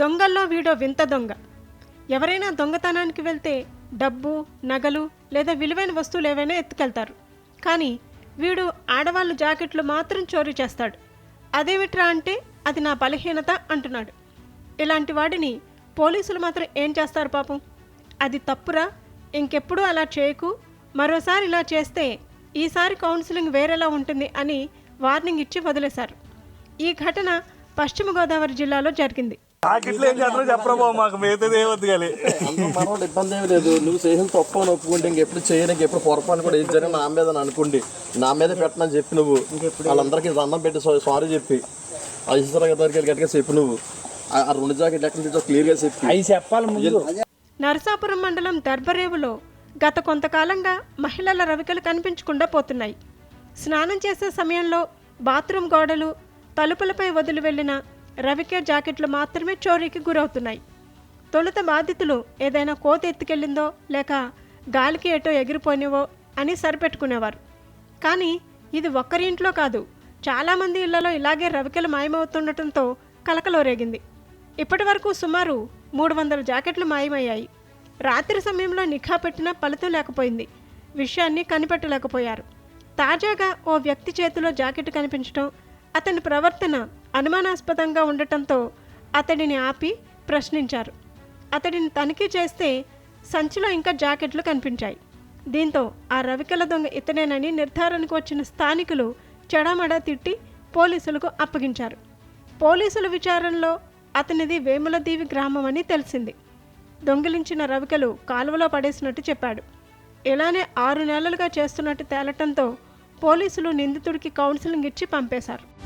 దొంగల్లో వీడో వింత దొంగ. ఎవరైనా దొంగతనానికి వెళ్తే డబ్బు నగలు లేదా విలువైన వస్తువులు ఏవైనా ఎత్తుకెళ్తారు. కానీ వీడు ఆడవాళ్ళ జాకెట్లు మాత్రం చోరీ చేస్తాడు. అదేమిట్రా అంటే అది నా బలహీనత అంటున్నాడు. ఇలాంటి వాడిని పోలీసులు మాత్రం ఏం చేస్తారు పాపం? అది తప్పురా? ఇంకెప్పుడు అలా చేయకు? మరోసారి ఇలా చేస్తే ఈసారి కౌన్సిలింగ్ వేరేలా ఉంటుంది అని వార్నింగ్ ఇచ్చి వదిలేశారు. ఈ ఘటన పశ్చిమ గోదావరి జిల్లాలో జరిగింది. ఏం చేస్తారో చెప్పరా బాబు మాకు మిగతాది ఏమొద్దు కానీ. మనోడు ఇబ్బంది ఏమి లేదు. నువ్వు చేసిన తప్పు అని ఒప్పుకుంటే ఇంకెప్పుడు చేయడానికి ఎప్పుడు పొరపాటు కూడా ఏది జరిగిన నా మీద అని అనుకోండి. నా మీద పెట్టనని చెప్పి నువ్వు. వాళ్ళందరికీ దండం పెట్టి సారీ చెప్పి. ఐశ్వర్య దగ్గరికి గట్టిగా చెప్పి నువ్వు. ఆ ఆ రెండు జాకెట్ ఎక్కడి నుంచో క్లియర్గా చెప్పి. అవి చెప్పాలి ముందు. నరసాపురం మండలం దర్బరేవులో గత కొంతకాలంగా మహిళల రవికలు కనిపించకుండా పోతున్నాయి. స్నానం చేసే సమయంలో బాత్రూమ్ గోడలు తలుపులపై వదిలి వెళ్ళిన రవికే జాకెట్లు మాత్రమే చోరీకి గురవుతున్నాయి. తొలుత బాధితులు ఏదైనా కోత ఎత్తుకెళ్ళిందో లేక గాలికి ఎటో ఎగిరిపోయినవో అని సరిపెట్టుకునేవారు. కానీ ఇది ఒక్కరి ఇంట్లో కాదు చాలామంది ఇళ్ళలో ఇలాగే రవికెలు మాయమవుతుండటంతో కలకలో రేగింది ఇప్పటి వరకు సుమారు మూడు వందల జాకెట్లు మాయమయ్యాయి. రాత్రి సమయంలో నిఘా పెట్టినా ఫలితం లేకపోయింది. విషయాన్ని కనిపెట్టలేకపోయారు. తాజాగా ఓ వ్యక్తి చేతిలో జాకెట్ కనిపించడం అతని ప్రవర్తన అనుమానాస్పదంగా ఉండటంతో అతడిని ఆపి ప్రశ్నించారు. అతడిని తనిఖీ చేస్తే సంచిలో ఇంకా జాకెట్లు కనిపించాయి. దీంతో ఆ రవికల దొంగ ఇతనేనని నిర్ధారణకు వచ్చిన స్థానికులు చెడామడా తిట్టి పోలీసులకు అప్పగించారు. పోలీసుల విచారణలో అతనిది వేములదీవి గ్రామం అని తెలిసింది. దొంగిలించిన రవికలు కాలువలో పడేసినట్టు చెప్పాడు. ఇలానే ఆరు నెలలుగా చేస్తున్నట్టు తేలటంతో పోలీసులు నిందితుడికి కౌన్సిలింగ్ ఇచ్చి పంపేశారు.